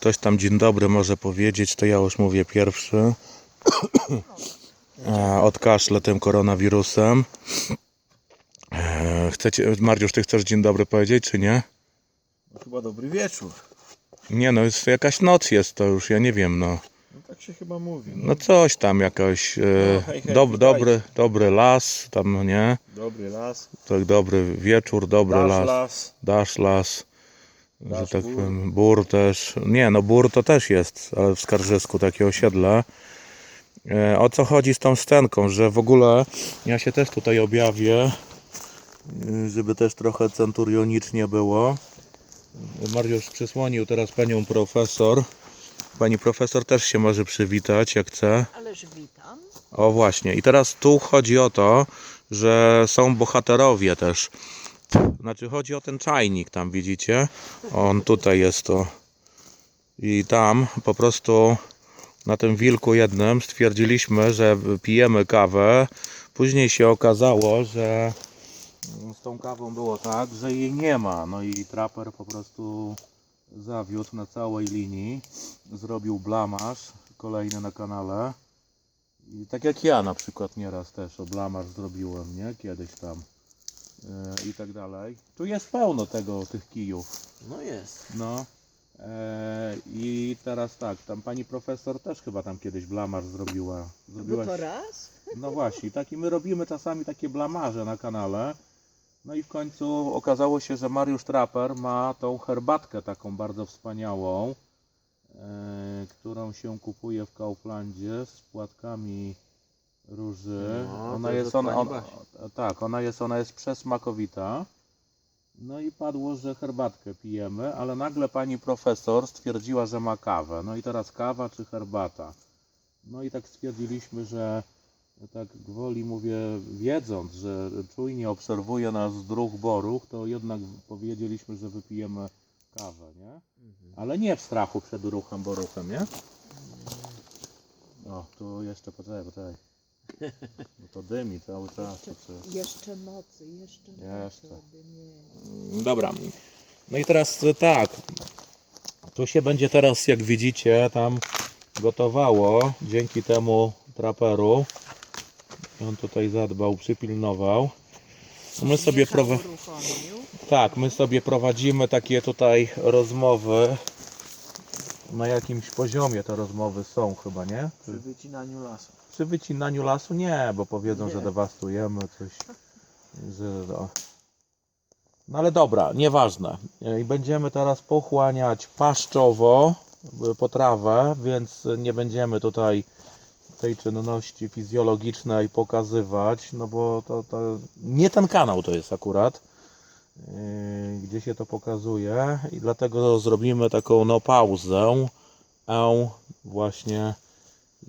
ktoś tam dzień dobry może powiedzieć, to ja już mówię pierwszy. E, Odkaszlę tym koronawirusem. E, Chcecie, Mariusz, ty chcesz dzień dobry powiedzieć, czy nie? No, chyba dobry wieczór. Nie no, jest jakaś noc jest to już, ja nie wiem, no. No tak się chyba mówi. No. No coś tam jakoś, e, No, hej, hej, dob, dobry, dobry las, tam no nie? Dobry las. Tak dobry wieczór, dobry Dasz las. las. Dasz las, że tak bór. powiem, bór też. Nie, no bór to też jest, ale w Skarżysku takie osiedle. E, O co chodzi z tą scenką, że w ogóle ja się też tutaj objawię, y, żeby też trochę centurionicznie było. Mariusz przysłonił teraz panią profesor. Pani profesor też się może przywitać, jak chce. Ależ witam. O właśnie, i teraz tu chodzi o to, że są bohaterowie też. Znaczy chodzi o ten czajnik tam, widzicie? On tutaj jest to. I tam po prostu na tym wilku jednym stwierdziliśmy, że pijemy kawę. Później się okazało, że z tą kawą było tak, że jej nie ma. No i traper po prostu zawiódł na całej linii. Zrobił blamaż kolejny na kanale. I tak jak ja na przykład nieraz też o blamaż zrobiłem, nie? Kiedyś tam. Yy, I tak dalej. Tu jest pełno tego, tych kijów. No jest. No. E, I teraz tak, tam pani profesor też chyba tam kiedyś blamaż zrobiła. Zrobiłaś... to raz? No właśnie, taki my robimy czasami takie blamarze na kanale. No i w końcu okazało się, że Mariusz Traper ma tą herbatkę taką bardzo wspaniałą, e, którą się kupuje w Kauflandzie z płatkami róży. No, ona to jest jest ona, on, tak, ona jest ona jest przesmakowita. No i padło, że herbatkę pijemy, ale nagle pani profesor stwierdziła, że ma kawę. No i teraz kawa czy herbata? No i tak stwierdziliśmy, że tak gwoli mówię, wiedząc, że czujnie obserwuje nas druh boruch, to jednak powiedzieliśmy, że wypijemy kawę, nie? Ale nie w strachu przed ruchem boruchem, nie? O, tu jeszcze, poczekaj, poczekaj. No to dymi cały czas. To przecież. Jeszcze nocy, jeszcze. Jeszcze. oby nie. Dobra. No i teraz e, tak. Tu się będzie teraz, jak widzicie, tam gotowało dzięki temu traperu. On tutaj zadbał, przypilnował. My sobie prowa- tak, my sobie prowadzimy takie tutaj rozmowy. Na jakimś poziomie te rozmowy są chyba, nie? Przy wycinaniu lasu. Przy wycinaniu lasu nie, bo powiedzą, Nie. że dewastujemy coś. Że, no. ale dobra, nieważne. I będziemy teraz pochłaniać paszczowo y, potrawę, więc nie będziemy tutaj tej czynności fizjologicznej pokazywać, no bo to, to nie ten kanał to jest akurat, gdzie się to pokazuje i dlatego zrobimy taką no pauzę, e, właśnie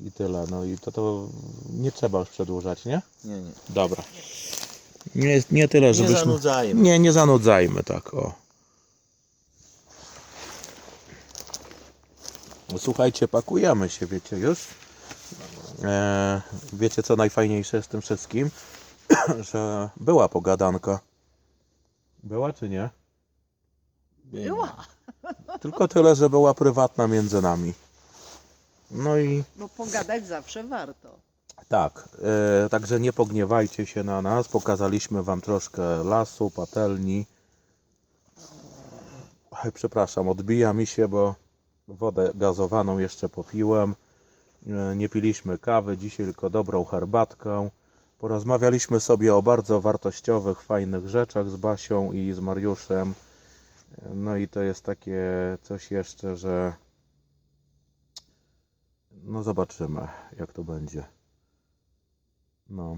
i tyle. No i to, to nie trzeba już przedłużać, nie? Nie, nie. Dobra. Nie, nie tyle, Nie żebyśmy... zanudzajmy. Nie, nie zanudzajmy tak, o. Słuchajcie, pakujemy się, wiecie już. E, wiecie co najfajniejsze z tym wszystkim? że była pogadanka. Była czy nie? Była, Tylko tyle, że była prywatna między nami. No i bo pogadać zawsze warto. Tak, e, także nie pogniewajcie się na nas. Pokazaliśmy Wam troszkę lasu, patelni. Oj, przepraszam, odbija mi się, bo wodę gazowaną jeszcze popiłem. E, nie piliśmy kawy dzisiaj, tylko dobrą herbatkę. Porozmawialiśmy sobie o bardzo wartościowych, fajnych rzeczach z Basią i z Mariuszem. No i to jest takie coś jeszcze, że no zobaczymy, jak to będzie. No.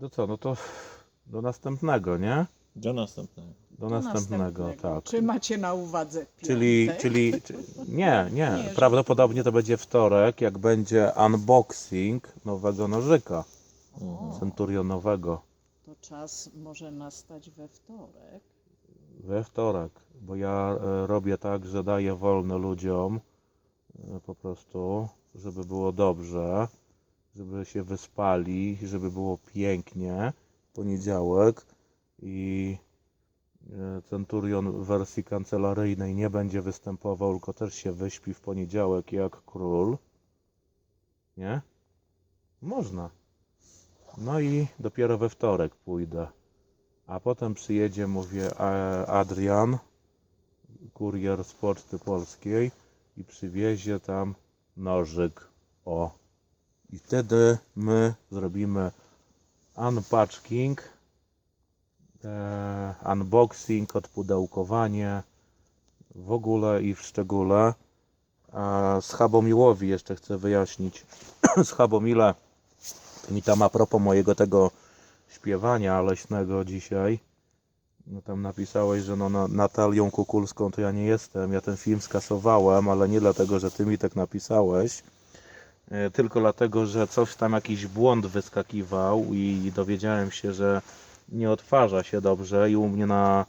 To co, no to do następnego, nie? Do następnego. Do, następnego, tak. Czy macie na uwadze Czyli, piątek? czyli, czy, nie, nie, prawdopodobnie to będzie wtorek, jak będzie unboxing nowego nożyka O, centurionowego. to czas może nastać we wtorek. We wtorek, bo ja e, robię tak, że daję wolne ludziom e, po prostu, żeby było dobrze, żeby się wyspali, żeby było pięknie. Poniedziałek i E, Centurion w wersji kancelaryjnej nie będzie występował, tylko też się wyśpi w poniedziałek jak król. Nie? Można. No i dopiero we wtorek pójdę. A potem przyjedzie, mówię, a- Adrian, kurier z Poczty Polskiej i przywiezie tam nożyk. O. I wtedy my zrobimy unpacking, e, unboxing, odpudełkowanie w ogóle i w szczególe. A Schabomiłowi jeszcze chcę wyjaśnić. Schabomile mi tam a propos mojego tego śpiewania leśnego dzisiaj. No tam napisałeś, że no na, Natalią Kukulską to ja nie jestem. Ja ten film skasowałem, ale nie dlatego, że ty mi tak napisałeś. e, Tylko dlatego, że coś tam jakiś błąd wyskakiwał i dowiedziałem się, że nie odtwarza się dobrze i u mnie na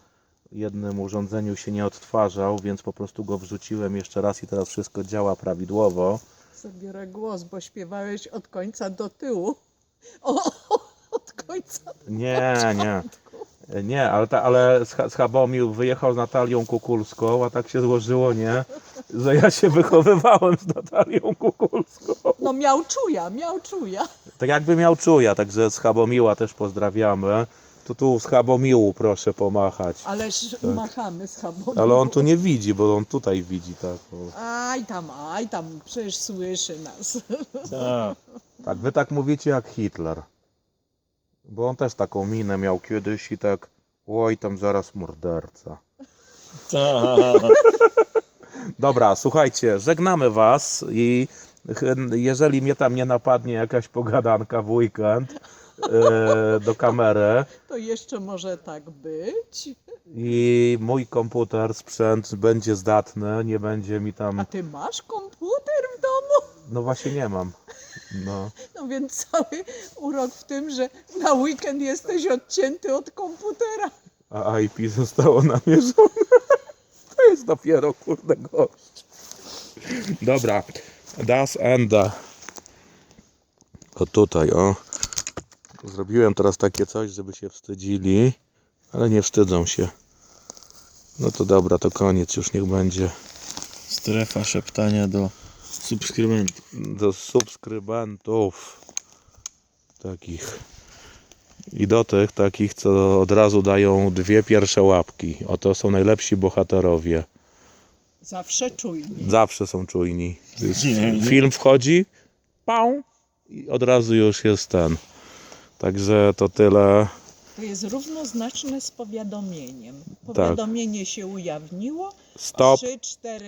jednym urządzeniu się nie odtwarzał, więc po prostu go wrzuciłem jeszcze raz i teraz wszystko działa prawidłowo. Zabiorę głos, bo śpiewałeś od końca do tyłu. O, od końca do Nie, nie. początku. Nie, ale, ta, ale Scha- Schabomił wyjechał z Natalią Kukulską, a tak się złożyło, nie? Że ja się wychowywałem z Natalią Kukulską. No miał czuja, miał czuja. Tak jakby miał czuja, także Schabomiła też pozdrawiamy. To tu Schabomiłu proszę pomachać. Ależ machamy z chabą. Ale on tu nie widzi, bo on tutaj widzi, tak. o. Aj tam, aj tam, przecież słyszy nas. Tak. Tak, wy tak mówicie jak Hitler. Bo on też taką minę miał kiedyś i tak, oj tam zaraz morderca. Tak. Dobra, słuchajcie, żegnamy was i ch- jeżeli mnie tam nie napadnie jakaś pogadanka w weekend do kamery To jeszcze może tak być. i mój komputer, sprzęt będzie zdatny, nie będzie mi A tam, ty masz komputer w domu? no właśnie nie mam. No, No więc cały urok w tym, że na weekend jesteś odcięty od komputera. a IP zostało namierzone. To jest dopiero kurde gość. Dobra, das Ende. O tutaj, o. Zrobiłem teraz takie coś, żeby się wstydzili, ale nie wstydzą się. No to dobra, to koniec, już niech będzie. Strefa szeptania do subskrybentów. Do subskrybentów takich i do tych takich, co od razu dają dwie pierwsze łapki. Oto są najlepsi bohaterowie. Zawsze czujnie. Zawsze są czujni. Film wchodzi, pał i od razu już jest ten. Także to tyle. To jest równoznaczne z powiadomieniem. Tak. Powiadomienie się ujawniło, Stop. trzy, cztery